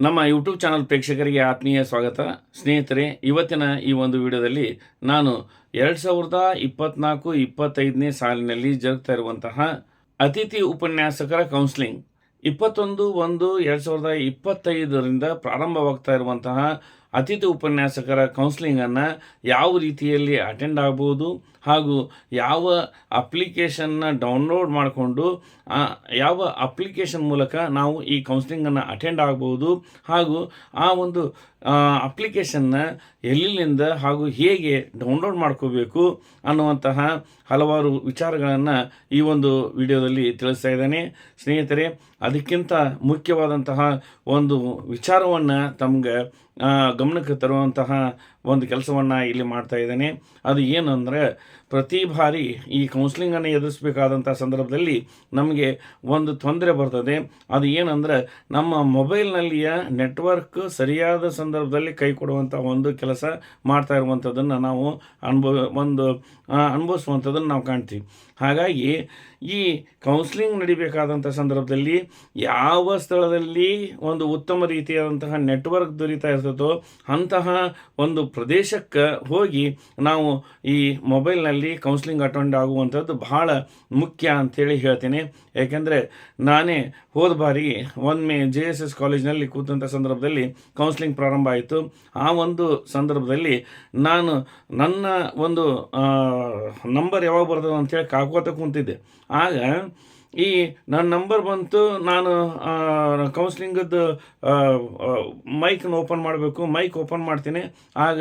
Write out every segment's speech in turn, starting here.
ನಮ್ಮ YouTube channel ಪ್ರೇಕ್ಷಕರಿಗೆ ಆತ್ಮೀಯ ಸ್ವಾಗತ. ಸ್ನೇಹಿತರೆ, ಇವತ್ತಿನ ಈ ಒಂದು ವಿಡಿಯೋದಲ್ಲಿ ನಾನು ಎರಡು ಸಾವಿರದ ಇಪ್ಪತ್ನಾಲ್ಕು ಇಪ್ಪತ್ತೈದನೇ ಸಾಲಿನಲ್ಲಿ ಜರುಗ್ತಾ ಇರುವಂತಹ ಅತಿಥಿ ಉಪನ್ಯಾಸಕರ ಕೌನ್ಸಿಲಿಂಗ್ ಇಪ್ಪತ್ತೊಂದು ಒಂದು ಎರಡು ಸಾವಿರದ ಇಪ್ಪತ್ತೈದರಿಂದ ಪ್ರಾರಂಭವಾಗ್ತಾ ಇರುವಂತಹ ಅತಿಥಿ ಉಪನ್ಯಾಸಕರ ಕೌನ್ಸಿಲಿಂಗನ್ನು ಯಾವ ರೀತಿಯಲ್ಲಿ ಅಟೆಂಡ್ ಆಗ್ಬೋದು ಹಾಗೂ ಯಾವ ಅಪ್ಲಿಕೇಶನ್ನ ಡೌನ್ಲೋಡ್ ಮಾಡಿಕೊಂಡು ಯಾವ ಅಪ್ಲಿಕೇಶನ್ ಮೂಲಕ ನಾವು ಈ ಕೌನ್ಸಿಲಿಂಗನ್ನು ಅಟೆಂಡ್ ಆಗ್ಬೋದು ಹಾಗೂ ಆ ಒಂದು ಅಪ್ಲಿಕೇಶನ್ನ ಎಲ್ಲಿಂದ ಹಾಗೂ ಹೇಗೆ ಡೌನ್ಲೋಡ್ ಮಾಡ್ಕೋಬೇಕು ಅನ್ನುವಂತಹ ಹಲವಾರು ವಿಚಾರಗಳನ್ನು ಈ ಒಂದು ವಿಡಿಯೋದಲ್ಲಿ ತಿಳಿಸ್ತಾ ಇದ್ದೇನೆ. ಸ್ನೇಹಿತರೆ, ಅದಕ್ಕಿಂತ ಮುಖ್ಯವಾದಂತಹ ಒಂದು ವಿಚಾರವನ್ನು ತಮ್ಗೆ ಗಮನಕ್ಕೆ ತರುವಂತಹ ಒಂದು ಕೆಲಸವನ್ನು ಇಲ್ಲಿ ಮಾಡ್ತಾ ಇದ್ದೇನೆ. ಅದು ಏನು ಪ್ರತಿ ಬಾರಿ ಈ ಕೌನ್ಸಿಲಿಂಗನ್ನು ಎದುರಿಸಬೇಕಾದಂಥ ಸಂದರ್ಭದಲ್ಲಿ ನಮಗೆ ಒಂದು ತೊಂದರೆ ಬರ್ತದೆ. ಅದು ಏನಂದರೆ, ನಮ್ಮ ಮೊಬೈಲ್ನಲ್ಲಿಯ ನೆಟ್ವರ್ಕ್ ಸರಿಯಾದ ಸಂದರ್ಭದಲ್ಲಿ ಕೈ ಕೊಡುವಂಥ ಒಂದು ಕೆಲಸ ಮಾಡ್ತಾ ಇರುವಂಥದ್ದನ್ನು ನಾವು ಅನುಭವ, ಒಂದು ಅನುಭವಿಸುವಂಥದ್ದನ್ನು ನಾವು ಕಾಣ್ತೀವಿ. ಹಾಗಾಗಿ ಈ ಕೌನ್ಸಿಲಿಂಗ್ ನಡಿಬೇಕಾದಂಥ ಸಂದರ್ಭದಲ್ಲಿ ಯಾವ ಸ್ಥಳದಲ್ಲಿ ಒಂದು ಉತ್ತಮ ರೀತಿಯಾದಂತಹ ನೆಟ್ವರ್ಕ್ ದೊರೀತಾ ಇರ್ತದೋ ಅಂತಹ ಒಂದು ಪ್ರದೇಶಕ್ಕೆ ಹೋಗಿ ನಾವು ಈ ಮೊಬೈಲ್ನಲ್ಲಿ ಕೌನ್ಸಿಲಿಂಗ್ ಅಟೆಂಡ್ ಆಗುವಂಥದ್ದು ಬಹಳ ಮುಖ್ಯ ಅಂಥೇಳಿ ಹೇಳ್ತೀನಿ. ಯಾಕೆಂದರೆ ನಾನೇ ಹೋದ ಬಾರಿ ಒಮ್ಮೆ ಜೆ ಎಸ್ ಎಸ್ ಕಾಲೇಜ್ನಲ್ಲಿ ಕೂತಂಥ ಸಂದರ್ಭದಲ್ಲಿ ಕೌನ್ಸಿಲಿಂಗ್ ಪ್ರಾರಂಭ ಆಯಿತು. ಆ ಒಂದು ಸಂದರ್ಭದಲ್ಲಿ ನಾನು ನನ್ನ ಒಂದು ನಂಬರ್ ಯಾವಾಗ ಬರ್ತದೆ ಅಂತೇಳಿ ಕಾಕೋತ ಕೂತಿದ್ದೆ. ಆಗ ಈ ನನ್ನ ನಂಬರ್ ಬಂತು, ನಾನು ಕೌನ್ಸ್ಲಿಂಗದ್ದು ಮೈಕ್ನ ಓಪನ್ ಮಾಡಬೇಕು ಮೈಕ್ ಓಪನ್ ಮಾಡ್ತೀನಿ. ಆಗ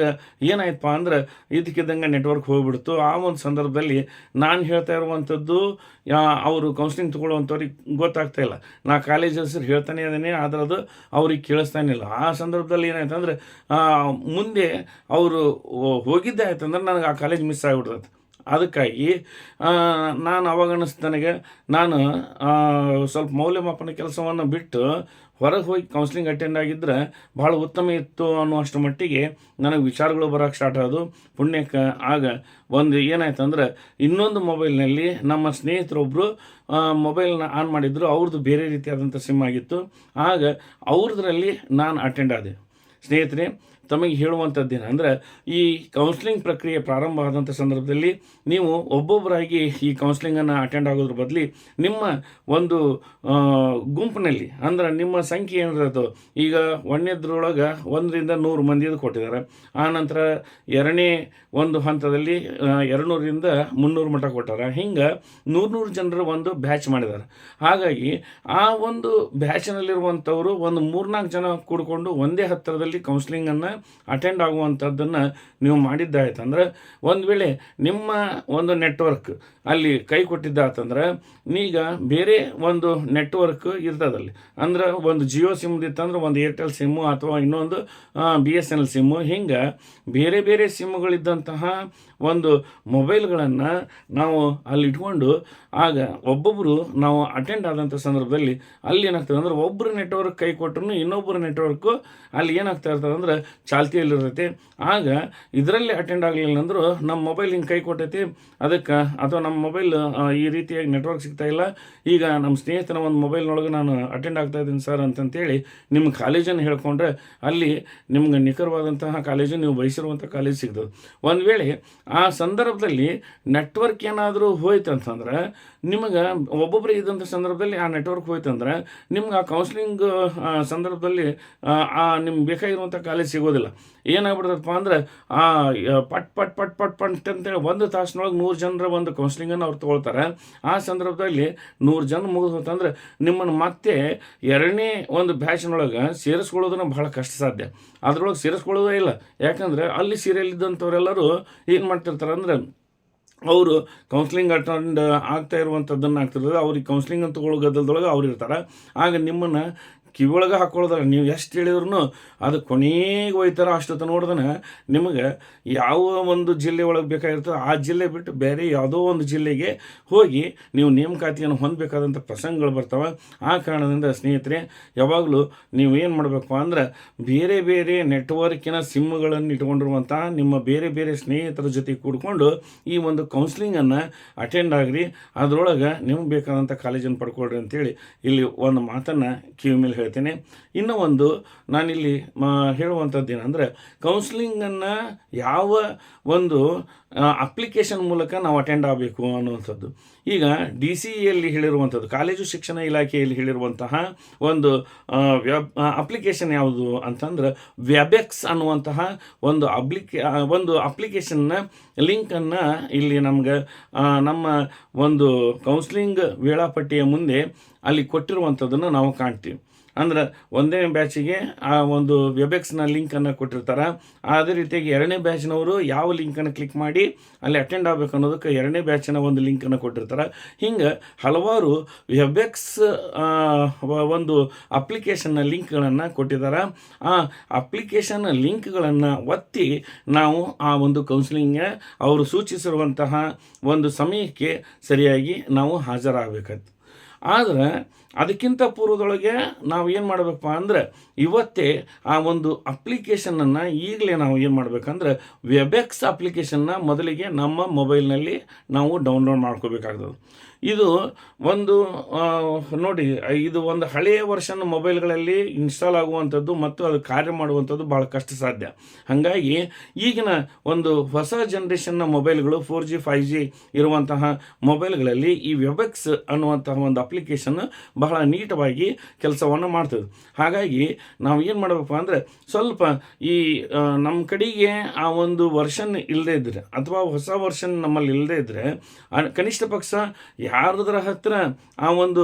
ಏನಾಯ್ತಪ್ಪ ಅಂದ್ರೆ ಇದಕ್ಕಿದ್ದಂಗೆ ನೆಟ್ವರ್ಕ್ ಹೋಗ್ಬಿಡ್ತು. ಆ ಒಂದು ಸಂದರ್ಭದಲ್ಲಿ ನಾನು ಹೇಳ್ತಾ ಇರುವಂಥದ್ದು ಅವರು ಕೌನ್ಸ್ಲಿಂಗ್ ತೊಗೊಳ್ಳುವಂಥವ್ರಿಗೆ ಗೊತ್ತಾಗ್ತಾ ಇಲ್ಲ. ನಾ ಕಾಲೇಜ್ ಹೆಸರು ಹೇಳ್ತಾನೆ ಇದ್ದೀನಿ, ಆದರೆ ಅದು ಅವ್ರಿಗೆ ಕೇಳಿಸ್ತಾನೆ ಇಲ್ಲ. ಆ ಸಂದರ್ಭದಲ್ಲಿ ಏನಾಯ್ತು ಅಂದರೆ ಮುಂದೆ ಅವರು ಹೋಗಿದ್ದೆ ಆಯ್ತಂದ್ರೆ ನನಗೆ ಆ ಕಾಲೇಜ್ ಮಿಸ್ ಆಗಿಬಿಡ್ತದೆ. ಅದಕ್ಕಾಗಿ ನಾನು ಅವಾಗ ನನಗೆ ನಾನು ಸ್ವಲ್ಪ ಮೌಲ್ಯಮಾಪನ ಕೆಲಸವನ್ನು ಬಿಟ್ಟು ಹೊರಗೆ ಹೋಗಿ ಕೌನ್ಸಿಲಿಂಗ್ ಅಟೆಂಡ್ ಆಗಿದ್ದರೆ ಭಾಳ ಉತ್ತಮ ಇತ್ತು ಅನ್ನುವಷ್ಟು ಮಟ್ಟಿಗೆ ನನಗೆ ವಿಚಾರಗಳು ಬರೋಕ್ಕೆ ಸ್ಟಾರ್ಟ್ ಆದವು. ಪುಣ್ಯಕ್ಕೆ ಆಗ ಒಂದು ಏನಾಯ್ತು ಅಂದ್ರೆ ಇನ್ನೊಂದು ಮೊಬೈಲ್ನಲ್ಲಿ ನಮ್ಮ ಸ್ನೇಹಿತರೊಬ್ಬರು ಮೊಬೈಲ್ನ ಆನ್ ಮಾಡಿದ್ರು. ಅವ್ರದ್ದು ಬೇರೆ ರೀತಿಯಾದಂಥ ಸಿಮ್ ಆಗಿತ್ತು. ಆಗ ಅವ್ರದ್ರಲ್ಲಿ ನಾನು ಅಟೆಂಡ್ ಆದೆ. ಸ್ನೇಹಿತರೆ ತಮಗೆ ಹೇಳುವಂಥದ್ದೇನು ಅಂದರೆ, ಈ ಕೌನ್ಸ್ಲಿಂಗ್ ಪ್ರಕ್ರಿಯೆ ಪ್ರಾರಂಭ ಆದಂಥ ಸಂದರ್ಭದಲ್ಲಿ ನೀವು ಒಬ್ಬೊಬ್ಬರಾಗಿ ಈ ಕೌನ್ಸ್ಲಿಂಗನ್ನು ಅಟೆಂಡ್ ಆಗೋದ್ರ ಬದಲಿ ನಿಮ್ಮ ಒಂದು ಗುಂಪಿನಲ್ಲಿ, ಅಂದ್ರೆ ನಿಮ್ಮ ಸಂಖ್ಯೆ ಏನಿರೋದು ಈಗ ಒಂದನೇದ್ರೊಳಗೆ ಒಂದರಿಂದ ನೂರು ಮಂದಿದು ಕೊಟ್ಟಿದ್ದಾರೆ. ಆನಂತರ ಎರಡನೇ ಒಂದು ಹಂತದಲ್ಲಿ ಎರಡುನೂರಿಂದ ಮುನ್ನೂರು ಮಠ ಕೊಟ್ಟಾರೆ. ಹಿಂಗೆ ನೂರು ನೂರು ಜನರು ಒಂದು ಬ್ಯಾಚ್ ಮಾಡಿದ್ದಾರೆ. ಹಾಗಾಗಿ ಆ ಒಂದು ಬ್ಯಾಚ್ನಲ್ಲಿರುವಂಥವರು ಒಂದು ಮೂರ್ನಾಲ್ಕು ಜನ ಕೂಡಿಕೊಂಡು ಒಂದೇ ಹತ್ತಿರದಲ್ಲಿ ಕೌನ್ಸ್ಲಿಂಗನ್ನು ಅಟೆಂಡ್ ಆಗುವಂಥದ್ದನ್ನು ನೀವು ಮಾಡಿದ್ದಾಯ್ತಂದ್ರೆ ಒಂದು ವೇಳೆ ನಿಮ್ಮ ಒಂದು ನೆಟ್ವರ್ಕ್ ಅಲ್ಲಿ ಕೈ ಕೊಟ್ಟಿದ್ದಾತಂದ್ರೆ ಈಗ ಬೇರೆ ಒಂದು ನೆಟ್ವರ್ಕ್ ಇರ್ತದಲ್ಲಿ. ಅಂದ್ರೆ ಒಂದು ಜಿಯೋ ಸಿಮ್ ಇತ್ತಂದ್ರೆ ಒಂದು ಏರ್ಟೆಲ್ ಸಿಮ್ಮು ಅಥವಾ ಇನ್ನೊಂದು B S N L sim ಹಿಂಗೆ ಬೇರೆ ಬೇರೆ ಸಿಮ್ಗಳಿದ್ದಂತಹ ಒಂದು ಮೊಬೈಲ್ಗಳನ್ನು ನಾವು ಅಲ್ಲಿ ಇಟ್ಕೊಂಡು ಆಗ ಒಬ್ಬೊಬ್ಬರು ನಾವು ಅಟೆಂಡ್ ಆದಂಥ ಸಂದರ್ಭದಲ್ಲಿ ಅಲ್ಲಿ ಏನಾಗ್ತದೆ ಅಂದ್ರೆ ಒಬ್ಬರು ನೆಟ್ವರ್ಕ್ ಕೈ ಕೊಟ್ಟರು ಇನ್ನೊಬ್ಬರು ನೆಟ್ವರ್ಕು ಅಲ್ಲಿ ಏನಾಗ್ತಾ ಇರ್ತದೆ ಅಂದ್ರೆ ಚಾಲ್ತಿಯಲ್ಲಿರ್ತೈತಿ. ಆಗ ಇದರಲ್ಲಿ ಅಟೆಂಡ್ ಆಗಲಿಲ್ಲ ಅಂದರೂ ನಮ್ಮ ಮೊಬೈಲ್ ಹಿಂಗೆ ಕೈ ಕೊಟ್ಟೈತಿ, ಅದಕ್ಕೆ ಅಥವಾ ನಮ್ಮ ಮೊಬೈಲ್ ಈ ರೀತಿಯಾಗಿ ನೆಟ್ವರ್ಕ್ ಸಿಗ್ತಾ ಇಲ್ಲ. ಈಗ ನಮ್ಮ ಸ್ನೇಹಿತನ ಒಂದು ಮೊಬೈಲ್ನೊಳಗೆ ನಾನು ಅಟೆಂಡ್ ಆಗ್ತಾ ಇದ್ದೀನಿ ಸರ್ ಅಂತಂತೇಳಿ ನಿಮ್ಮ ಕಾಲೇಜನ್ನು ಹೇಳ್ಕೊಂಡ್ರೆ ಅಲ್ಲಿ ನಿಮ್ಗೆ ನಿಖರವಾದಂತಹ ಕಾಲೇಜು ನೀವು ಬಯಸಿರುವಂಥ ಕಾಲೇಜ್ ಸಿಗ್ತದೆ. ಒಂದು ವೇಳೆ ಆ ಸಂದರ್ಭದಲ್ಲಿ ನೆಟ್ವರ್ಕ್ ಏನಾದರೂ ಹೋಯ್ತು ಅಂತಂದ್ರೆ ನಿಮಗೆ ಒಬ್ಬೊಬ್ಬರು ಇದ್ದಂಥ ಸಂದರ್ಭದಲ್ಲಿ ಆ ನೆಟ್ವರ್ಕ್ ಹೋಯ್ತಂದ್ರೆ ನಿಮ್ಗೆ ಆ ಕೌನ್ಸಿಲಿಂಗ್ ಸಂದರ್ಭದಲ್ಲಿ ಆ, ನಿಮ್ಗೆ ಬೇಕಾಗಿರುವಂಥ ಕಾಲೇಜ್ ಸಿಗೋದಿಲ್ಲ. ಏನಾಗ್ಬಿಡ್ತಪ್ಪ ಅಂದರೆ ಆ ಪಟ್ ಪಟ್ ಪಟ್ ಪಟ್ ಪಟ್ ಅಂತೇಳಿ ಒಂದು ತಾಸಿನೊಳಗೆ ನೂರು ಜನರ ಒಂದು ಕೌನ್ಸ್ಲಿಂಗನ್ನು ಅವ್ರು ತೊಗೊಳ್ತಾರೆ. ಆ ಸಂದರ್ಭದಲ್ಲಿ ನೂರು ಜನ ಮುಗಿದು ಹೋತಂದ್ರೆ ನಿಮ್ಮನ್ನು ಮತ್ತೆ ಎರಡನೇ ಒಂದು ಬ್ಯಾಚ್ನೊಳಗೆ ಸೇರಿಸ್ಕೊಳ್ಳೋದನ್ನ ಬಹಳ ಕಷ್ಟ ಸಾಧ್ಯ. ಅದರೊಳಗೆ ಸೇರಿಸ್ಕೊಳ್ಳೋದೇ ಇಲ್ಲ. ಯಾಕಂದರೆ ಅಲ್ಲಿ ಸೀರಿಯಲ್ ಇದ್ದಂಥವರೆಲ್ಲರೂ ಏನು ಮಾಡ್ತಿರ್ತಾರೆ ಅಂದ್ರೆ ಅವರು ಕೌನ್ಸ್ಲಿಂಗ್ ಅಟೆಂಡ್ ಆಗ್ತಾ ಇರುವಂಥದ್ದನ್ನು ಆಗ್ತಿರೋದು ಅವ್ರಿಗೆ ಕೌನ್ಸ್ಲಿಂಗ್ ಅಂತ ಗದ್ದಲದೊಳಗೆ ಅವ್ರು ಇರ್ತಾರೆ ಆಗ ನಿಮ್ಮನ್ನು ಕಿವಿಯೊಳಗೆ ಹಾಕೊಳ್ಳೋದಲ್ಲ, ನೀವು ಎಷ್ಟು ಹೇಳಿದ್ರು ಅದು ಕೊನೆಗೆ ಒಯ್ತಾರ ಅಷ್ಟೊತ್ತ ನೋಡ್ದನ ನಿಮಗೆ ಯಾವ ಒಂದು ಜಿಲ್ಲೆ ಒಳಗೆ ಬೇಕಾಗಿರ್ತದೆ ಆ ಜಿಲ್ಲೆ ಬಿಟ್ಟು ಬೇರೆ ಯಾವುದೋ ಒಂದು ಜಿಲ್ಲೆಗೆ ಹೋಗಿ ನೀವು ನೇಮಕಾತಿಯನ್ನು ಹೊಂದಬೇಕಾದಂಥ ಪ್ರಸಂಗಗಳು ಬರ್ತಾವೆ. ಆ ಕಾರಣದಿಂದ ಸ್ನೇಹಿತರೆ, ಯಾವಾಗಲೂ ನೀವು ಏನು ಮಾಡಬೇಕು ಅಂದ್ರೆ ಬೇರೆ ಬೇರೆ ನೆಟ್ವರ್ಕಿನ ಸಿಮ್ಗಳನ್ನು ಇಟ್ಕೊಂಡಿರುವಂತಹ ನಿಮ್ಮ ಬೇರೆ ಬೇರೆ ಸ್ನೇಹಿತರ ಜೊತೆ ಕೂಡ್ಕೊಂಡು ಈ ಒಂದು ಕೌನ್ಸಿಲಿಂಗನ್ನು ಅಟೆಂಡ್ ಆಗ್ರಿ. ಅದರೊಳಗೆ ನಿಮ್ಗೆ ಬೇಕಾದಂಥ ಕಾಲೇಜನ್ನು ಪಡ್ಕೊಳ್ರಿ ಅಂತೇಳಿ ಇಲ್ಲಿ ಒಂದು ಮಾತನ್ನು ಕಿವಿ ಮೇಲೆ ಹೇಳ್ತೀನಿ. ಇನ್ನೂ ಒಂದು, ನಾನಿಲ್ಲಿ ಮಾ ಹೇಳುವಂಥದ್ದು ಏನಂದರೆ ಕೌನ್ಸಿಲಿಂಗನ್ನು ಯಾವ ಒಂದು ಅಪ್ಲಿಕೇಶನ್ ಮೂಲಕ ನಾವು ಅಟೆಂಡ್ ಆಗಬೇಕು ಅನ್ನುವಂಥದ್ದು. ಈಗ ಡಿ ಸಿ ಎಲ್ಲಿ ಹೇಳಿರುವಂಥದ್ದು, ಕಾಲೇಜು ಶಿಕ್ಷಣ ಇಲಾಖೆಯಲ್ಲಿ ಹೇಳಿರುವಂತಹ ಒಂದು ವೆಬ್ ಅಪ್ಲಿಕೇಶನ್ ಯಾವುದು ಅಂತಂದ್ರೆ ವೆಬೆಕ್ಸ್ ಅನ್ನುವಂತಹ ಒಂದು ಅಪ್ಲಿಕೇ ಒಂದು ಅಪ್ಲಿಕೇಶನ್ನ ಲಿಂಕನ್ನು ಇಲ್ಲಿ ನಮ್ಗೆ ನಮ್ಮ ಒಂದು ಕೌನ್ಸಿಲಿಂಗ್ ವೇಳಾಪಟ್ಟಿಯ ಮುಂದೆ ಅಲ್ಲಿ ಕೊಟ್ಟಿರುವಂಥದ್ದನ್ನು ನಾವು ಕಾಣ್ತೀವಿ. ಅಂದ್ರೆ ಒಂದನೇ ಬ್ಯಾಚಿಗೆ ಆ ಒಂದು ವೆಬೆಕ್ಸ್ನ ಲಿಂಕನ್ನು ಕೊಟ್ಟಿರ್ತಾರೆ. ಅದೇ ರೀತಿಯಾಗಿ ಎರಡನೇ ಬ್ಯಾಚ್ನವರು ಯಾವ ಲಿಂಕನ್ನು ಕ್ಲಿಕ್ ಮಾಡಿ ಅಲ್ಲಿ ಅಟೆಂಡ್ ಆಗಬೇಕು ಅನ್ನೋದಕ್ಕೆ ಎರಡನೇ ಬ್ಯಾಚಿನ ಒಂದು ಲಿಂಕನ್ನು ಕೊಟ್ಟಿರ್ತಾರೆ. ಹಿಂಗೆ ಹಲವಾರು ವೆಬೆಕ್ಸ್ ಒಂದು ಅಪ್ಲಿಕೇಶನ್ನ ಲಿಂಕ್ಗಳನ್ನು ಕೊಟ್ಟಿದ್ದಾರೆ ಆ ಅಪ್ಲಿಕೇಶನ್ ಲಿಂಕ್ಗಳನ್ನು ಒತ್ತಿ ನಾವು ಆ ಒಂದು ಕೌನ್ಸಿಲಿಂಗ್ ಅವರು ಸೂಚಿಸಿರುವಂತಹ ಒಂದು ಸಮಯಕ್ಕೆ ಸರಿಯಾಗಿ ನಾವು ಹಾಜರಾಗಬೇಕಾಯ್ತು ಆದರೆ ಅದಕ್ಕಿಂತ ಪೂರ್ವದೊಳಗೆ ನಾವು ಏನು ಮಾಡಬೇಕಪ್ಪ ಅಂದರೆ ಇವತ್ತೇ ಆ ಒಂದು ಅಪ್ಲಿಕೇಶನನ್ನು ಈಗಲೇ ನಾವು ಏನು ಮಾಡಬೇಕಂದ್ರೆ ವೆಬೆಕ್ಸ್ ಅಪ್ಲಿಕೇಶನ್ನ ಮೊದಲಿಗೆ ನಮ್ಮ ಮೊಬೈಲ್ನಲ್ಲಿ ನಾವು ಡೌನ್ಲೋಡ್ ಮಾಡ್ಕೋಬೇಕಾಗ್ತದೆ. ಇದು ಒಂದು ನೋಡಿ, ಇದು ಒಂದು ಹಳೆಯ ವರ್ಷನ್ ಮೊಬೈಲ್ಗಳಲ್ಲಿ ಇನ್ಸ್ಟಾಲ್ ಆಗುವಂಥದ್ದು ಮತ್ತು ಅದು ಕಾರ್ಯ ಮಾಡುವಂಥದ್ದು ಭಾಳ ಕಷ್ಟ ಸಾಧ್ಯ. ಹಾಗಾಗಿ ಈಗಿನ ಒಂದು ಹೊಸ ಜನ್ರೇಷನ್ನ ಮೊಬೈಲ್ಗಳು ಫೋರ್ ಜಿ ಫೈವ್ ಜಿ ಇರುವಂತಹ ಮೊಬೈಲ್ಗಳಲ್ಲಿ ಈ ವೆಬೆಕ್ಸ್ ಅನ್ನುವಂತಹ ಒಂದು ಅಪ್ಲಿಕೇಶನ್ ಬಹಳ ನೀಟವಾಗಿ ಕೆಲಸವನ್ನು ಮಾಡ್ತದೆ. ಹಾಗಾಗಿ ನಾವು ಏನು ಮಾಡಬೇಕು ಅಂದರೆ ಸ್ವಲ್ಪ ಈ ನಮ್ಮ ಕಡೆಗೆ ಆ ಒಂದು ವರ್ಷನ್ ಇಲ್ಲದೇ ಇದ್ದರೆ ಅಥವಾ ಹೊಸ ವರ್ಷನ್ ನಮ್ಮಲ್ಲಿ ಇಲ್ಲದೇ ಇದ್ದರೆ ಕನಿಷ್ಠ ಪಕ್ಷ ಯಾರದ್ರ ಹತ್ರ ಆ ಒಂದು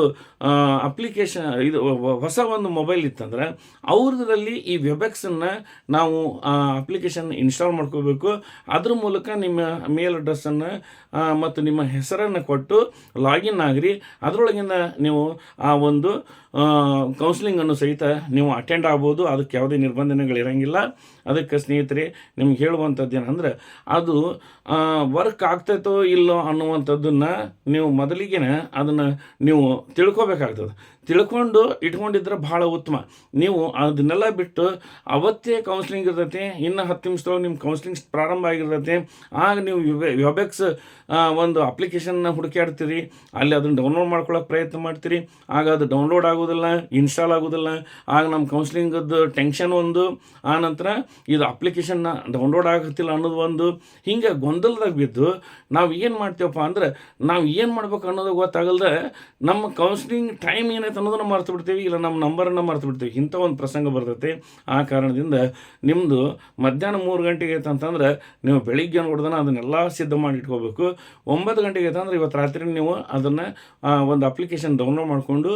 ಅಪ್ಲಿಕೇಶನ್ ಇದು ಹೊಸ ಒಂದು ಮೊಬೈಲ್ ಇತ್ತಂದ್ರೆ ಅವ್ರದ್ರಲ್ಲಿ ಈ ವೆಬೆಕ್ಸನ್ನು ನಾವು ಅಪ್ಲಿಕೇಶನ್ ಇನ್ಸ್ಟಾಲ್ ಮಾಡ್ಕೋಬೇಕು. ಅದ್ರ ಮೂಲಕ ನಿಮ್ಮ ಮೇಲ್ ಅಡ್ರೆಸ್ಸನ್ನು ಮತ್ತು ನಿಮ್ಮ ಹೆಸರನ್ನು ಕೊಟ್ಟು ಲಾಗಿನ್ ಆಗಿರಿ. ಅದರೊಳಗಿಂದ ನೀವು ಒಂದು ಕೌನ್ಸಿಲಿಂಗನ್ನು ಸಹಿತ ನೀವು ಅಟೆಂಡ್ ಆಗ್ಬೋದು. ಅದಕ್ಕೆ ಯಾವುದೇ ನಿರ್ಬಂಧನೆಗಳು ಇರೋಂಗಿಲ್ಲ ಅದಕ್ಕೆ ಸ್ನೇಹಿತರೆ, ನಿಮ್ಗೆ ಹೇಳುವಂಥದ್ದು ಏನಂದ್ರೆ, ಅದು ವರ್ಕ್ ಆಗ್ತೈತೋ ಇಲ್ಲೋ ಅನ್ನುವಂಥದ್ದನ್ನು ನೀವು ಮೊದಲಿಗೆ ಅದನ್ನು ನೀವು ತಿಳ್ಕೊಬೇಕಾಗ್ತದೆ. ತಿಳ್ಕೊಂಡು ಇಟ್ಕೊಂಡಿದ್ರೆ ಭಾಳ ಉತ್ತಮ. ನೀವು ಅದನ್ನೆಲ್ಲ ಬಿಟ್ಟು ಅವತ್ತೇ ಕೌನ್ಸಿಲಿಂಗ್ ಇರ್ತೈತಿ, ಇನ್ನು ಹತ್ತು ನಿಮಿಷದೊಳಗೆ ನಿಮ್ಮ ಕೌನ್ಸಿಲಿಂಗ್ ಪ್ರಾರಂಭ ಆಗಿರ್ತೈತಿ, ಆಗ ನೀವು ವ್ಯಬೆಕ್ಸ್ ಒಂದು ಅಪ್ಲಿಕೇಶನ್ನ ಹುಡುಕಾಡ್ತೀರಿ ಅಲ್ಲಿ ಅದನ್ನು ಡೌನ್ಲೋಡ್ ಮಾಡ್ಕೊಳ್ಳೋಕೆ ಪ್ರಯತ್ನ ಮಾಡ್ತೀರಿ, ಆಗ ಅದು ಡೌನ್ಲೋಡ್ ಆಗೋದಿಲ್ಲ ಇನ್ಸ್ಟಾಲ್ ಆಗೋದಿಲ್ಲ, ಆಗ ನಮ್ಮ ಕೌನ್ಸಿಲಿಂಗದ್ದು ಟೆನ್ಷನ್ ಒಂದು, ಆ ನಂತರ ಇದು ಅಪ್ಲಿಕೇಶನ್ನ ಡೌನ್ಲೋಡ್ ಆಗತ್ತಿಲ್ಲ ಅನ್ನೋದು ಒಂದು, ಹಿಂಗೆ ಗೊಂದಲದಾಗ ಬಿದ್ದು ನಾವು ಏನು ಮಾಡ್ತೀವಪ್ಪ ಅಂದ್ರೆ, ನಾವು ಏನು ಮಾಡ್ಬೇಕು ಅನ್ನೋದು ಗೊತ್ತಾಗಲ್ದೆ, ನಮ್ಮ ಕೌನ್ಸಿಲಿಂಗ್ ಟೈಮ್ ಏನೈತೆ ಅನ್ನೋದನ್ನ ಮರ್ತು ಬಿಡ್ತೀವಿ ಇಲ್ಲ ನಮ್ಮ ನಂಬರನ್ನು ಮರ್ತು ಬಿಡ್ತೀವಿ ಇಂಥ ಒಂದು ಪ್ರಸಂಗ ಬರ್ತೈತಿ. ಆ ಕಾರಣದಿಂದ ನಿಮ್ಮದು ಮಧ್ಯಾಹ್ನ ಮೂರು ಗಂಟೆಗೆ ಐತೆ ಅಂತಂದ್ರೆ ನೀವು ಬೆಳಿಗ್ಗೆ ಹೊಡೆದನ ಅದನ್ನೆಲ್ಲ ಸಿದ್ಧ ಮಾಡಿ ಇಟ್ಕೋಬೇಕು. ಒಂಬತ್ತು ಗಂಟೆಗೆ ಐತೆ ಅಂದ್ರೆ ಇವತ್ತು ರಾತ್ರಿ ನೀವು ಅದನ್ನು ಒಂದು ಅಪ್ಲಿಕೇಶನ್ ಡೌನ್ಲೋಡ್ ಮಾಡಿಕೊಂಡು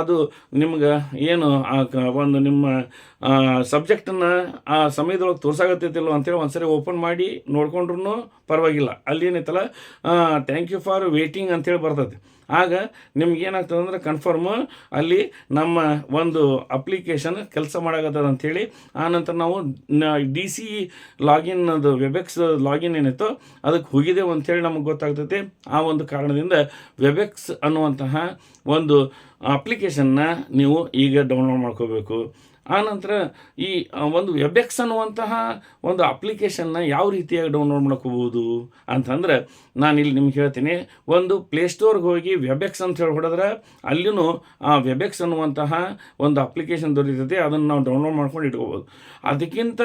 ಅದು ನಿಮ್ಗೆ ಏನು ಒಂದು ನಿಮ್ಮ ಸಬ್ಜೆಕ್ಟನ್ನು ಆ, ಸಮಯದೊಳಗೆ ತೋರ್ಸಾಗತ್ತೈತಿಲ್ಲ ಅಂತೇಳಿ ಒಂದ್ಸರಿ ಓಪನ್ ಮಾಡಿ ನೋಡ್ಕೊಂಡ್ರು ಪರವಾಗಿಲ್ಲ. ಅಲ್ಲಿ ಏನೈತಲ್ಲ ಥ್ಯಾಂಕ್ ಯು ಫಾರ್ ವೇಟಿಂಗ್ ಅಂತೇಳಿ ಬರ್ತೈತಿ. ಆಗ ನಿಮ್ಗೇನಾಗ್ತದೆ ಅಂದರೆ ಕನ್ಫರ್ಮ್ ಅಲ್ಲಿ ನಮ್ಮ ಒಂದು ಅಪ್ಲಿಕೇಶನ್ ಕೆಲಸ ಮಾಡಾಕತ್ತದ ಅಂಥೇಳಿ ಆನಂತರ ನಾವು ಡಿ ಸಿ ಲಾಗಿನ್ ಅದು ವೆಬೆಕ್ಸ್ ಲಾಗಿನ್ ಏನಿತ್ತು ಅದಕ್ಕೆ ಹೋಗಿದೆವು ಅಂಥೇಳಿ ನಮಗೆ ಗೊತ್ತಾಗ್ತೈತಿ. ಆ ಒಂದು ಕಾರಣದಿಂದ ವೆಬೆಕ್ಸ್ ಅನ್ನುವಂತಹ ಒಂದು ಅಪ್ಲಿಕೇಶನ್ನ ನೀವು ಈಗ ಡೌನ್ಲೋಡ್ ಮಾಡ್ಕೋಬೇಕು. ಆನಂತರ ಈ ಒಂದು ವೆಬೆಕ್ಸ್ ಅನ್ನುವಂತಹ ಒಂದು ಅಪ್ಲಿಕೇಶನ್ನ ಯಾವ ರೀತಿಯಾಗಿ ಡೌನ್ಲೋಡ್ ಮಾಡ್ಕೋಬೋದು ಅಂತಂದ್ರೆ ನಾನು ಇಲ್ಲಿ ನಿಮ್ಗೆ ಹೇಳ್ತೀನಿ. ಒಂದು ಪ್ಲೇಸ್ಟೋರ್ಗೆ ಹೋಗಿ ವೆಬೆಕ್ಸ್ ಅಂತ ಹೇಳಿ ಹೊಡೆದ್ರೆ ಅಲ್ಲಿನೂ ಆ ವೆಬೆಕ್ಸ್ ಅನ್ನುವಂತಹ ಒಂದು ಅಪ್ಲಿಕೇಶನ್ ದೊರೀತೈತಿ ಅದನ್ನು ನಾವು ಡೌನ್ಲೋಡ್ ಮಾಡ್ಕೊಂಡು ಇಟ್ಕೋಬೋದು ಅದಕ್ಕಿಂತ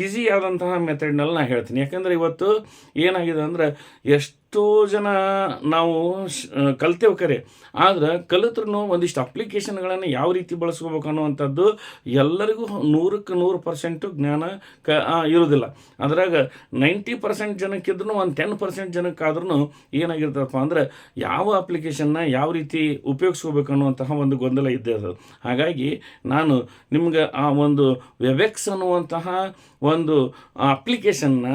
ಈಸಿ ಆದಂತಹ ಮೆಥಡ್ನಲ್ಲಿ ನಾನು ಹೇಳ್ತೀನಿ. ಯಾಕಂದರೆ ಇವತ್ತು ಏನಾಗಿದೆ ಅಂದರೆ ಎಷ್ಟೋ ಜನ ನಾವು ಕಲ್ತೇವೆ ಕರೆ. ಆದ್ರೆ ಕಲಿತ್ರೂ ಒಂದಿಷ್ಟು ಅಪ್ಲಿಕೇಶನ್ಗಳನ್ನು ಯಾವ ರೀತಿ ಬಳಸ್ಕೋಬೇಕು ಅನ್ನುವಂಥದ್ದು ಎಲ್ಲರಿಗೂ ನೂರಕ್ಕೆ ನೂರು ಪರ್ಸೆಂಟು ಜ್ಞಾನ ಕ ಇರೋದಿಲ್ಲ. ಅದ್ರಾಗ ನೈಂಟಿ ಪರ್ಸೆಂಟ್ ಜನಕ್ಕಿದ್ರೂ ಒಂದು ಟೆನ್ ಪರ್ಸೆಂಟ್ ಜನಕ್ಕಾದ್ರೂ ಏನಾಗಿರ್ತದಪ್ಪ ಅಂದರೆ ಯಾವ ಅಪ್ಲಿಕೇಶನ್ನ ಯಾವ ರೀತಿ ಉಪಯೋಗಿಸ್ಕೋಬೇಕು ಅನ್ನುವಂತಹ ಒಂದು ಗೊಂದಲ ಇದ್ದೇ ಅದು ಹಾಗಾಗಿ ನಾನು ನಿಮ್ಗೆ ಆ ಒಂದು ವೆಬೆಕ್ಸ್ ಅನ್ನುವಂತಹ ಒಂದು ಅಪ್ಲಿಕೇಶನ್ನ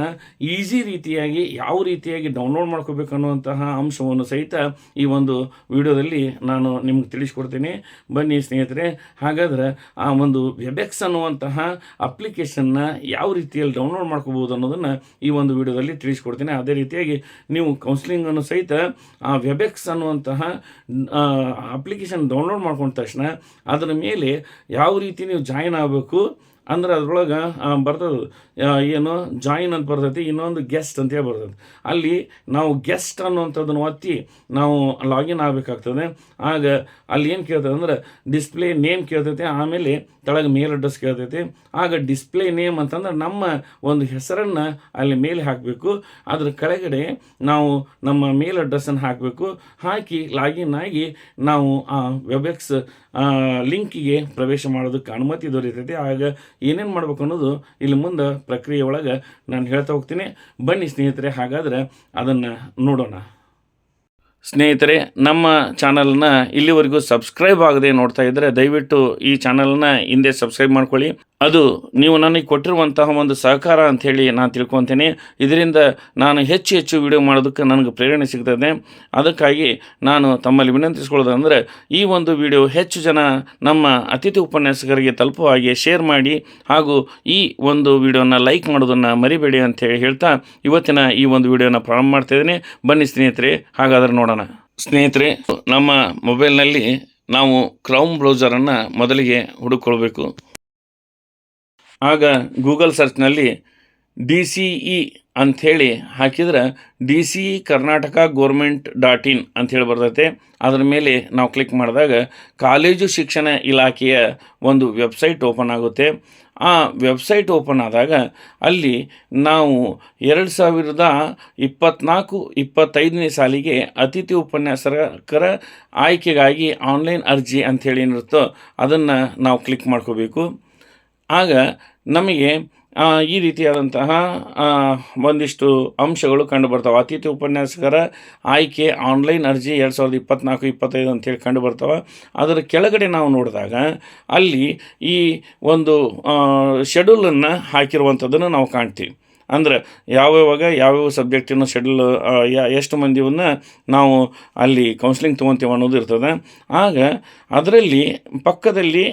ಈಸಿ ರೀತಿಯಾಗಿ ಯಾವ ರೀತಿಯಾಗಿ ಡೌನ್ಲೋಡ್ ಅನ್ನುವಂತಹ ಅಂಶವನ್ನು ಸಹಿತ ಈ ಒಂದು ವಿಡಿಯೋದಲ್ಲಿ ನಾನು ನಿಮ್ಗೆ ತಿಳಿಸ್ಕೊಡ್ತೀನಿ. ಬನ್ನಿ ಸ್ನೇಹಿತರೆ, ಹಾಗಾದ್ರೆ ಆ ಒಂದು ವೆಬೆಕ್ಸ್ ಅನ್ನುವಂತಹ ಅಪ್ಲಿಕೇಶನ್ನ ಯಾವ ರೀತಿಯಲ್ಲಿ ಡೌನ್ಲೋಡ್ ಮಾಡ್ಕೋಬೋದು ಅನ್ನೋದನ್ನು ಈ ಒಂದು ವಿಡಿಯೋದಲ್ಲಿ ತಿಳಿಸ್ಕೊಡ್ತೀನಿ. ಅದೇ ರೀತಿಯಾಗಿ ನೀವು ಕೌನ್ಸಿಲಿಂಗನ್ನು ಸಹಿತ ಆ ವೆಬೆಕ್ಸ್ ಅನ್ನುವಂತಹ ಅಪ್ಲಿಕೇಶನ್ ಡೌನ್ಲೋಡ್ ಮಾಡ್ಕೊಂಡ ತಕ್ಷಣ ಅದರ ಮೇಲೆ ಯಾವ ರೀತಿ ನೀವು ಜಾಯಿನ್ ಆಗಬೇಕು ಅಂದ್ರೆ ಅದ್ರೊಳಗೆ ಬರ್ತದೆ ಏನು ಜಾಯಿನ್ ಅಂತ ಬರ್ತೈತಿ, ಇನ್ನೊಂದು ಗೆಸ್ಟ್ ಅಂತೇಳಿ ಬರ್ತದೆ ಅಲ್ಲಿ ನಾವು ಗೆಸ್ಟ್ ಅನ್ನುವಂಥದ್ದನ್ನು ಒತ್ತಿ ನಾವು ಲಾಗಿನ್ ಆಗಬೇಕಾಗ್ತದೆ. ಆಗ ಅಲ್ಲಿ ಏನು ಕೇಳ್ತದೆ ಅಂದ್ರೆ ಡಿಸ್ಪ್ಲೇ ನೇಮ್ ಕೇಳ್ತೈತಿ, ಆಮೇಲೆ ಕೆಳಗೆ ಮೇಲ್ ಅಡ್ರೆಸ್ ಕೇಳ್ತೈತಿ. ಆಗ ಡಿಸ್ಪ್ಲೇ ನೇಮ್ ಅಂತಂದ್ರೆ ನಮ್ಮ ಒಂದು ಹೆಸರನ್ನು ಅಲ್ಲಿ ಮೇಲೆ ಹಾಕಬೇಕು. ಅದ್ರ ಕೆಳಗಡೆ ನಾವು ನಮ್ಮ ಮೇಲ್ ಅಡ್ರೆಸ್ಸನ್ನು ಹಾಕಬೇಕು. ಹಾಕಿ ಲಾಗಿನ್ ಆಗಿ ನಾವು ಆ ವೆಬ್ಎಕ್ಸ್ ಲಿಂಕಿಗೆ ಪ್ರವೇಶ ಮಾಡೋದಕ್ಕೆ ಅನುಮತಿ ದೊರೆತೈತಿ ಆಗ ಏನೇನು ಮಾಡ್ಬೇಕು ಅನ್ನೋದು ಇಲ್ಲಿ ಮುಂದೆ ಪ್ರಕ್ರಿಯೆ ಒಳಗೆ ನಾನು ಹೇಳ್ತಾ ಹೋಗ್ತೀನಿ. ಬನ್ನಿ ಸ್ನೇಹಿತರೆ, ಹಾಗಾದರೆ ಅದನ್ನು ನೋಡೋಣ. ಸ್ನೇಹಿತರೆ, ನಮ್ಮ ಚಾನಲ್ನ ಇಲ್ಲಿವರೆಗೂ ಸಬ್ಸ್ಕ್ರೈಬ್ ಆಗದೆ ನೋಡ್ತಾ ಇದ್ದರೆ ದಯವಿಟ್ಟು ಈ ಚಾನಲ್ನ ಹಿಂದೆ ಸಬ್ಸ್ಕ್ರೈಬ್ ಮಾಡ್ಕೊಳ್ಳಿ. ಅದು ನೀವು ನನಗೆ ಕೊಟ್ಟಿರುವಂತಹ ಒಂದು ಸಹಕಾರ ಅಂಥೇಳಿ ನಾನು ತಿಳ್ಕೊತೀನಿ. ಇದರಿಂದ ನಾನು ಹೆಚ್ಚು ಹೆಚ್ಚು ವಿಡಿಯೋ ಮಾಡೋದಕ್ಕೆ ನನಗೆ ಪ್ರೇರಣೆ ಸಿಗ್ತದೆ. ಅದಕ್ಕಾಗಿ ನಾನು ತಮ್ಮಲ್ಲಿ ವಿನಂತಿಸ್ಕೊಳ್ಳೋದಂದರೆ, ಈ ಒಂದು ವಿಡಿಯೋ ಹೆಚ್ಚು ಜನ ನಮ್ಮ ಅತಿಥಿ ಉಪನ್ಯಾಸಕರಿಗೆ ತಲುಪುವ ಹಾಗೆ ಶೇರ್ ಮಾಡಿ ಹಾಗೂ ಈ ಒಂದು ವಿಡಿಯೋನ ಲೈಕ್ ಮಾಡೋದನ್ನು ಮರಿಬೇಡಿ ಅಂತೇಳಿ ಹೇಳ್ತಾ ಇವತ್ತಿನ ಈ ಒಂದು ವಿಡಿಯೋನ ಪ್ರಾರಂಭ ಮಾಡ್ತಾಯಿದ್ದೀನಿ ಬನ್ನಿ ಸ್ನೇಹಿತರೆ, ಹಾಗಾದರೆ ನೋಡೋಣ. ಸ್ನೇಹಿತರೆ, ನಮ್ಮ ಮೊಬೈಲ್ನಲ್ಲಿ ನಾವು ಕ್ರೌಮ್ ಬ್ರೌಸರನ್ನು ಮೊದಲಿಗೆ ಹುಡುಕೊಳ್ಬೇಕು. ಆಗ ಗೂಗಲ್ ಸರ್ಚ್ನಲ್ಲಿ ಡಿ ಸಿ ಇ ಅಂಥೇಳಿ ಹಾಕಿದ್ರೆ D C E Karnataka government dot in ಅಂಥೇಳಿ ಬರ್ತೈತೆ. ಅದರ ಮೇಲೆ ನಾವು ಕ್ಲಿಕ್ ಮಾಡಿದಾಗ ಕಾಲೇಜು ಶಿಕ್ಷಣ ಇಲಾಖೆಯ ಒಂದು ವೆಬ್ಸೈಟ್ ಓಪನ್ ಆಗುತ್ತೆ. ಆ ವೆಬ್ಸೈಟ್ ಓಪನ್ ಆದಾಗ ಅಲ್ಲಿ ನಾವು ಎರಡು ಸಾವಿರದ ಇಪ್ಪತ್ತ್ನಾಲ್ಕು ಇಪ್ಪತ್ತೈದನೇ ಸಾಲಿಗೆ ಅತಿಥಿ ಉಪನ್ಯಾಸಕರ ಆಯ್ಕೆಗಾಗಿ ಆನ್ಲೈನ್ ಅರ್ಜಿ ಅಂಥೇಳಿ ಏನಿರುತ್ತೋ ಅದನ್ನು ನಾವು ಕ್ಲಿಕ್ ಮಾಡ್ಕೋಬೇಕು. ಆಗ ನಮಗೆ ಈ ರೀತಿಯಾದಂತಹ ಒಂದಿಷ್ಟು ಅಂಶಗಳು ಕಂಡು ಬರ್ತಾವೆ ಅತಿಥಿ ಉಪನ್ಯಾಸಕರ ಆಯ್ಕೆ ಆನ್ಲೈನ್ ಅರ್ಜಿ ಎರಡು ಸಾವಿರದ ಇಪ್ಪತ್ತ್ನಾಲ್ಕು ಇಪ್ಪತ್ತೈದು ಅಂತೇಳಿ ಕಂಡು ಬರ್ತಾವೆ ಅದರ ಕೆಳಗಡೆ ನಾವು ನೋಡಿದಾಗ, ಅಲ್ಲಿ ಈ ಒಂದು ಶೆಡ್ಯೂಲನ್ನು ಹಾಕಿರುವಂಥದ್ದನ್ನು ನಾವು ಕಾಣ್ತೀವಿ. ಅಂದ್ರೆ ಯಾವ್ಯಾವಾಗ, ಯಾವ್ಯಾವ ಸಬ್ಜೆಕ್ಟಿನ ಶೆಡ್ಯೂಲ್ ಎಷ್ಟು ಮಂದಿವನ್ನು ನಾವು ಅಲ್ಲಿ ಕೌನ್ಸಿಲಿಂಗ್ ತೊಗೊತೀವಿ ಅನ್ನೋದು ಇರ್ತದೆ. ಆಗ, ಅದರಲ್ಲಿ ಪಕ್ಕದಲ್ಲಿ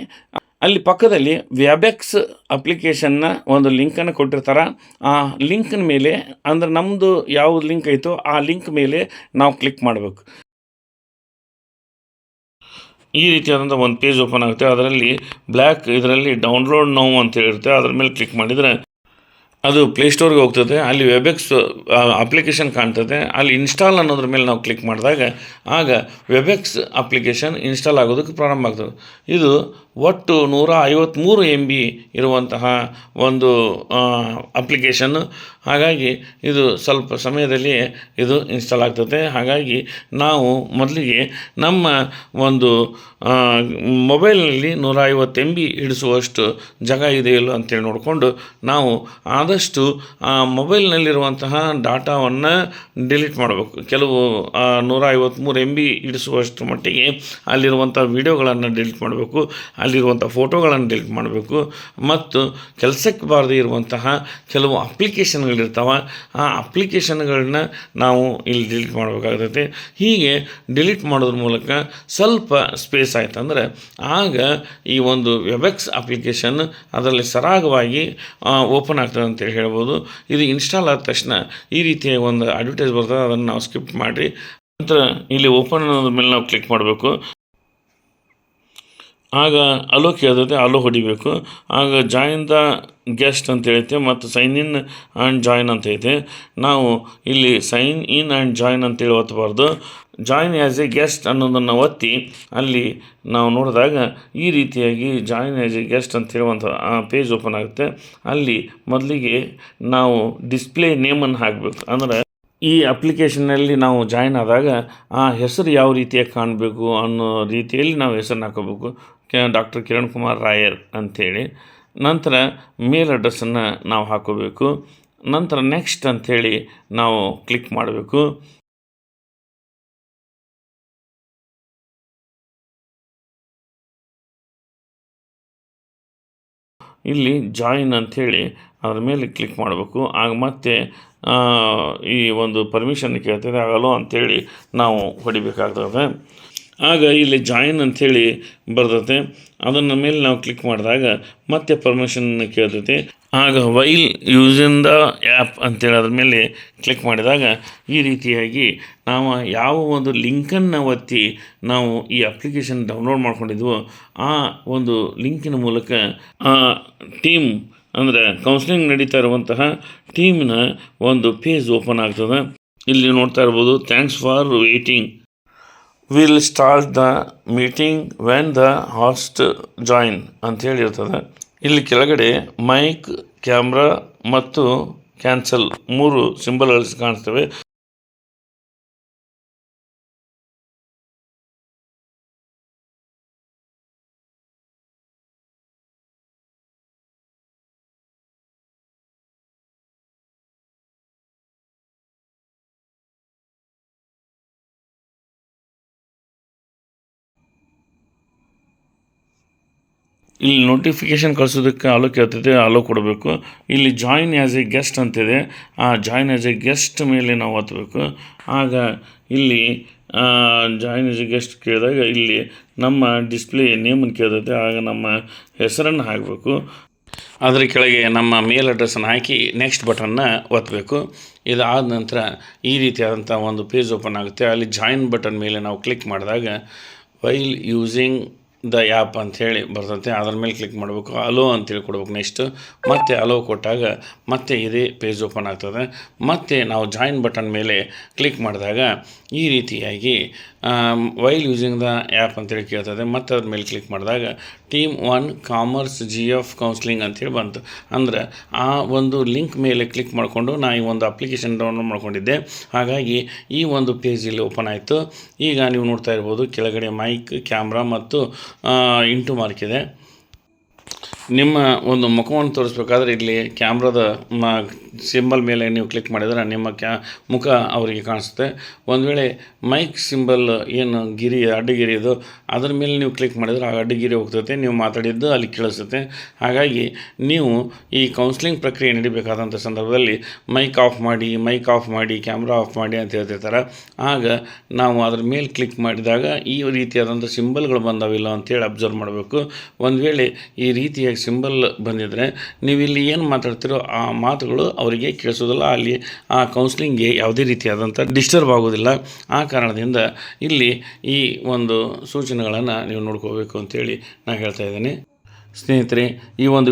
ಅಲ್ಲಿ ಪಕ್ಕದಲ್ಲಿ ವ್ಯಾಬೆಕ್ಸ್ ಅಪ್ಲಿಕೇಶನ್ನ ಒಂದು ಲಿಂಕನ್ನು ಕೊಟ್ಟಿರ್ತಾರೆ. ಆ ಲಿಂಕ್ನ ಮೇಲೆ, ಅಂದ್ರೆ ನಮ್ಮದು ಯಾವ ಲಿಂಕ್ ಐತೋ ಆ ಲಿಂಕ್ ಮೇಲೆ ನಾವು ಕ್ಲಿಕ್ ಮಾಡಬೇಕು. ಈ ರೀತಿಯಾದಂಥ ಒಂದು ಪೇಜ್ ಓಪನ್ ಆಗುತ್ತೆ. ಅದರಲ್ಲಿ ಬ್ಲ್ಯಾಕ್ ಇದರಲ್ಲಿ ಡೌನ್ಲೋಡ್ ನೋವು ಅಂತ ಹೇಳಿರುತ್ತೆ. ಅದ್ರ ಮೇಲೆ ಕ್ಲಿಕ್ ಮಾಡಿದರೆ ಅದು ಪ್ಲೇಸ್ಟೋರ್ಗೆ ಹೋಗ್ತದೆ, ಅಲ್ಲಿ ವೆಬೆಕ್ಸ್ ಅಪ್ಲಿಕೇಶನ್ ಕಾಣ್ತದೆ, ಅಲ್ಲಿ ಇನ್ಸ್ಟಾಲ್ ಅನ್ನೋದ್ರ ಮೇಲೆ ನಾವು ಕ್ಲಿಕ್ ಮಾಡಿದಾಗ, ಆಗ ವೆಬೆಕ್ಸ್ ಅಪ್ಲಿಕೇಶನ್ ಇನ್ಸ್ಟಾಲ್ ಆಗೋದಕ್ಕೆ ಪ್ರಾರಂಭ ಆಗ್ತದೆ. ಇದು ಒಟ್ಟು ನೂರ ಐವತ್ತ್ಮೂರು ಎಂ ಬಿ ಇರುವಂತಹ ಒಂದು ಅಪ್ಲಿಕೇಶನ್ನು ಹಾಗಾಗಿ ಇದು ಸ್ವಲ್ಪ ಸಮಯದಲ್ಲಿ ಇದು ಇನ್ಸ್ಟಾಲ್ ಆಗ್ತದೆ. ಹಾಗಾಗಿ ನಾವು ಮೊದಲಿಗೆ ನಮ್ಮ ಒಂದು ಮೊಬೈಲ್ನಲ್ಲಿ ನೂರ ಐವತ್ತು ಎಂ ಬಿ ಹಿಡಿಸುವಷ್ಟು ಜಾಗ ಇದೆಯಲ್ಲ ಅಂತೇಳಿ ನೋಡಿಕೊಂಡು ನಾವು ಆದಷ್ಟು ಆ ಮೊಬೈಲ್ನಲ್ಲಿರುವಂತಹ ಡಾಟಾವನ್ನು ಡಿಲೀಟ್ ಮಾಡಬೇಕು. ಕೆಲವು ನೂರ ಐವತ್ತ್ಮೂರು ಎಂ ಬಿ ಹಿಡಿಸುವಷ್ಟು ಮಟ್ಟಿಗೆ ಅಲ್ಲಿರುವಂಥ ವಿಡಿಯೋಗಳನ್ನು ಡಿಲೀಟ್ ಮಾಡಬೇಕು, ಅಲ್ಲಿರುವಂಥ ಫೋಟೋಗಳನ್ನು ಡಿಲೀಟ್ ಮಾಡಬೇಕು. ಮತ್ತು ಕೆಲಸಕ್ಕೆ ಬಾರದೇ ಇರುವಂತಹ ಕೆಲವು ಅಪ್ಲಿಕೇಶನ್ಗಳಿರ್ತಾವೆ, ಆ ಅಪ್ಲಿಕೇಶನ್ಗಳನ್ನ ನಾವು ಇಲ್ಲಿ ಡಿಲೀಟ್ ಮಾಡಬೇಕಾಗತ್ತೆ. ಹೀಗೆ ಡಿಲೀಟ್ ಮಾಡೋದ್ರ ಮೂಲಕ ಸ್ವಲ್ಪ ಸ್ಪೇಸ್ ಆಯ್ತಂದ್ರೆ ಆಗ ಈ ಒಂದು ವೆಬೆಕ್ಸ್ ಅಪ್ಲಿಕೇಶನ್ ಅದರಲ್ಲಿ ಸರಾಗವಾಗಿ ಓಪನ್ ಆಗ್ತದೆ ಅಂತೇಳಿ ಹೇಳ್ಬೋದು. ಇದು ಇನ್ಸ್ಟಾಲ್ ಆದ ತಕ್ಷಣ ಈ ರೀತಿಯ ಒಂದು ಅಡ್ವರ್ಟೈಸ್ ಬರ್ತದೆ, ಅದನ್ನು ನಾವು ಸ್ಕಿಪ್ ಮಾಡಿ ನಂತರ ಇಲ್ಲಿ ಓಪನ್ ಅನ್ನೋದ್ರ ಮೇಲೆ ನಾವು ಕ್ಲಿಕ್ ಮಾಡಬೇಕು. ಆಗ ಅಲೋ ಕೇಳ್ತೈತೆ ಅಲೋ ಹೊಡಿಬೇಕು. ಆಗ ಜಾಯಿನ್ ದ ಗೆಸ್ಟ್ ಅಂತ ಹೇಳುತ್ತೆ ಮತ್ತು ಸೈನ್ ಇನ್ ಆ್ಯಂಡ್ ಜಾಯಿನ್ ಅಂತ ಐತೆ ನಾವು ಇಲ್ಲಿ ಸೈನ್ ಇನ್ ಆ್ಯಂಡ್ ಜಾಯಿನ್ ಅಂತೇಳಿ ಒತ್ತಬಾರ್ದು ಜಾಯಿನ್ ಆ್ಯಸ್ ಎ ಗೆಸ್ಟ್ ಅನ್ನೋದನ್ನು ಒತ್ತಿ, ಅಲ್ಲಿ ನಾವು ನೋಡಿದಾಗ ಈ ರೀತಿಯಾಗಿ ಜಾಯಿನ್ ಆ್ಯಸ್ ಎ ಗೆಸ್ಟ್ ಅಂತ ಹೇಳುವಂಥ ಪೇಜ್ ಓಪನ್ ಆಗುತ್ತೆ. ಅಲ್ಲಿ ಮೊದಲಿಗೆ ನಾವು ಡಿಸ್ಪ್ಲೇ ನೇಮನ್ನು ಹಾಕಬೇಕು. ಅಂದರೆ ಈ ಅಪ್ಲಿಕೇಶನ್ನಲ್ಲಿ ನಾವು ಜಾಯಿನ್ ಆದಾಗ ಆ ಹೆಸರು ಯಾವ ರೀತಿಯಾಗಿ ಕಾಣಬೇಕು ಅನ್ನೋ ರೀತಿಯಲ್ಲಿ ನಾವು ಹೆಸರನ್ನ ಹಾಕೋಬೇಕು. ಡಾಕ್ಟರ್ ಕಿರಣ್ ಕುಮಾರ್ ರಾಯರ್ ಅಂಥೇಳಿ. ನಂತರ ಮೇಲ್ ಅಡ್ರೆಸ್ಸನ್ನು ನಾವು ಹಾಕೋಬೇಕು. ನಂತರ ನೆಕ್ಸ್ಟ್ ಅಂಥೇಳಿ ನಾವು ಕ್ಲಿಕ್ ಮಾಡಬೇಕು. ಇಲ್ಲಿ ಜಾಯಿನ್ ಅಂಥೇಳಿ ಅದರ ಮೇಲೆ ಕ್ಲಿಕ್ ಮಾಡಬೇಕು. ಆಗ ಮತ್ತೆ ಈ ಒಂದು ಪರ್ಮಿಷನ್ ಕೇಳ್ತದೆ ಆಗಲ್ಲೋ ಅಂಥೇಳಿ ನಾವು ಹೊಡಿಬೇಕಾಗ್ತದೆ. ಆಗ ಇಲ್ಲಿ ಜಾಯಿನ್ ಅಂಥೇಳಿ ಬರ್ತೈತೆ. ಅದನ್ನ ಮೇಲೆ ನಾವು ಕ್ಲಿಕ್ ಮಾಡಿದಾಗ ಮತ್ತೆ ಪರ್ಮಿಷನ್ ಕೇಳ್ತೈತಿ. ಆಗ ವೈಲ್ ಯೂಸಿನ್ ದ ಆ್ಯಪ್ ಅಂತೇಳಿ ಅದ್ರ ಮೇಲೆ ಕ್ಲಿಕ್ ಮಾಡಿದಾಗ ಈ ರೀತಿಯಾಗಿ ನಾವು ಯಾವ ಒಂದು ಲಿಂಕನ್ನು ಒತ್ತಿ ನಾವು ಈ ಅಪ್ಲಿಕೇಶನ್ ಡೌನ್ಲೋಡ್ ಮಾಡ್ಕೊಂಡಿದ್ವೋ ಆ ಒಂದು ಲಿಂಕಿನ ಮೂಲಕ ಆ ಟೀಮ್ ಅಂದರೆ ಕೌನ್ಸಿಲಿಂಗ್ ನಡೀತಾ ಇರುವಂತಹ ಟೀಮ್ನ ಒಂದು ಪೇಜ್ ಓಪನ್ ಆಗ್ತದೆ. ಇಲ್ಲಿ ನೋಡ್ತಾ ಇರ್ಬೋದು thanks for waiting will start the meeting when the host join ಅಂತ ಇರ್ತದೆ ಇಲ್ಲಿ ಕೆಳಗಡೆ ಮೈಕ್, ಕ್ಯಾಮ್ರಾ ಮತ್ತು ಕ್ಯಾನ್ಸಲ್ ಮೂರು ಸಿಂಬಲ್ಗಳು ಕಾಣಿಸ್ತವೆ. ಇಲ್ಲಿ ನೋಟಿಫಿಕೇಶನ್ ಕಳಿಸೋದಕ್ಕೆ ಅಲೋ ಕೇಳ್ತೈತೆ ಅಲೋ ಕೊಡಬೇಕು. ಇಲ್ಲಿ ಜಾಯಿನ್ ಆ್ಯಸ್ ಎ ಗೆಸ್ಟ್ ಅಂತಿದೆ. ಆ ಜಾಯಿನ್ ಆ್ಯಸ್ ಎ ಗೆಸ್ಟ್ ಮೇಲೆ ನಾವು ಒತ್ತಬೇಕು ಆಗ ಇಲ್ಲಿ ಜಾಯಿನ್ ಆ್ಯಸ್ ಎ ಗೆಸ್ಟ್ ಕೇಳಿದಾಗ ಇಲ್ಲಿ ನಮ್ಮ ಡಿಸ್ಪ್ಲೇ ನೇಮನ್ನು ಕೇಳ್ತೈತೆ. ಆಗ ನಮ್ಮ ಹೆಸರನ್ನು ಹಾಕಬೇಕು. ಅದರ ಕೆಳಗೆ ನಮ್ಮ ಮೇಲ್ ಅಡ್ರೆಸ್ಸನ್ನು ಹಾಕಿ ನೆಕ್ಸ್ಟ್ ಬಟನ್ನ ಒತ್ತಬೇಕು ಇದಾದ ನಂತರ ಈ ರೀತಿಯಾದಂಥ ಒಂದು ಪೇಜ್ ಓಪನ್ ಆಗುತ್ತೆ. ಅಲ್ಲಿ ಜಾಯಿನ್ ಬಟನ್ ಮೇಲೆ ನಾವು ಕ್ಲಿಕ್ ಮಾಡಿದಾಗ ವೈಲ್ ಯೂಸಿಂಗ್ ದ ಆ್ಯಪ್ ಅಂಥೇಳಿ ಬರ್ತೈತೆ, ಅದ್ರ ಮೇಲೆ ಕ್ಲಿಕ್ ಮಾಡಬೇಕು. ಅಲೋ ಅಂತೇಳಿ ಕೊಡ್ಬೇಕು ನೆಕ್ಸ್ಟ್. ಮತ್ತೆ ಅಲೋ ಕೊಟ್ಟಾಗ ಮತ್ತೆ ಇದೇ ಪೇಜ್ ಓಪನ್ ಆಗ್ತದೆ. ಮತ್ತೆ ನಾವು ಜಾಯಿನ್ ಬಟನ್ ಮೇಲೆ ಕ್ಲಿಕ್ ಮಾಡಿದಾಗ ಈ ರೀತಿಯಾಗಿ ವೈಲ್ ಯೂಸಿಂಗ್ ದ ಆ್ಯಪ್ ಅಂತೇಳಿ ಕೇಳ್ತದೆ. ಮತ್ತೆ ಅದ್ರ ಮೇಲೆ ಕ್ಲಿಕ್ ಮಾಡಿದಾಗ team one commerce G F counselling ಅಂತೇಳಿ ಬಂತು. ಅಂದ್ರೆ ಆ ಒಂದು ಲಿಂಕ್ ಮೇಲೆ ಕ್ಲಿಕ್ ಮಾಡಿಕೊಂಡು ನಾ ಈ ಒಂದು ಅಪ್ಲಿಕೇಶನ್ ಡೌನ್ಲೋಡ್ ಮಾಡ್ಕೊಂಡಿದ್ದೆ. ಹಾಗಾಗಿ ಈ ಒಂದು ಪೇಜ್ ಇಲ್ಲಿ ಓಪನ್ ಆಯಿತು. ಈಗ ನೀವು ನೋಡ್ತಾ ಇರ್ಬೋದು ಕೆಳಗಡೆ ಮೈಕ್ ಕ್ಯಾಮ್ರಾ ಮತ್ತು ಇಂಟು ಮಾರ್ಕ್ ಇದೆ. ನಿಮ್ಮ ಒಂದು ಮುಖವನ್ನು ತೋರಿಸ್ಬೇಕಾದ್ರೆ ಇಲ್ಲಿ ಕ್ಯಾಮ್ರಾದ ಸಿಂಬಲ್ ಮೇಲೆ ನೀವು ಕ್ಲಿಕ್ ಮಾಡಿದರೆ ನಿಮ್ಮ ಕ್ಯಾ, ಮುಖ ಅವರಿಗೆ ಕಾಣಿಸುತ್ತೆ. ಒಂದು ವೇಳೆ ಮೈಕ್ ಸಿಂಬಲ್ ಏನು ಗಿರಿ, ಅಡ್ಡಗಿರಿ ಇದು, ಅದ್ರ ಮೇಲೆ ನೀವು ಕ್ಲಿಕ್ ಮಾಡಿದರೆ ಆ ಅಡ್ಡಗಿರಿ ಹೋಗ್ತೈತೆ, ನೀವು ಮಾತಾಡಿದ್ದು ಅಲ್ಲಿ ಕೇಳಿಸುತ್ತೆ. ಹಾಗಾಗಿ ನೀವು ಈ ಕೌನ್ಸಿಲಿಂಗ್ ಪ್ರಕ್ರಿಯೆ ನಡಿಬೇಕಾದಂಥ ಸಂದರ್ಭದಲ್ಲಿ ಮೈಕ್ ಆಫ್ ಮಾಡಿ ಮೈಕ್ ಆಫ್ ಮಾಡಿ ಕ್ಯಾಮ್ರಾ ಆಫ್ ಮಾಡಿ ಅಂತ ಹೇಳ್ತಿರ್ತಾರೆ. ಆಗ ನಾವು ಅದ್ರ ಮೇಲೆ ಕ್ಲಿಕ್ ಮಾಡಿದಾಗ ಈ ರೀತಿಯಾದಂಥ ಸಿಂಬಲ್ಗಳು ಬಂದಾವಿಲ್ಲ ಅಂತೇಳಿ ಅಬ್ಸರ್ವ್ ಮಾಡಬೇಕು. ಒಂದು ವೇಳೆ ಈ ರೀತಿಯಾಗಿ ಸಿಂಬಲ್ ಬಂದಿದ್ದರೆ ನೀವು ಇಲ್ಲಿ ಏನು ಮಾತಾಡ್ತಿರೋ ಆ ಮಾತುಗಳು ಅವರಿಗೆ ಕೇಳಿಸೋದಿಲ್ಲ, ಅಲ್ಲಿ ಆ ಕೌನ್ಸ್ಲಿಂಗ್ಗೆ ಯಾವುದೇ ರೀತಿಯಾದಂಥ ಡಿಸ್ಟರ್ಬ್ ಆಗೋದಿಲ್ಲ ಆ ಕಾರಣದಿಂದ ಇಲ್ಲಿ ಈ ಒಂದು ಸೂಚನೆಗಳನ್ನು ನೀವು ನೋಡ್ಕೋಬೇಕು ಅಂತೇಳಿ ನಾನು ಹೇಳ್ತಾ ಇದ್ದೀನಿ. ಸ್ನೇಹಿತರೆ, ಈ ಒಂದು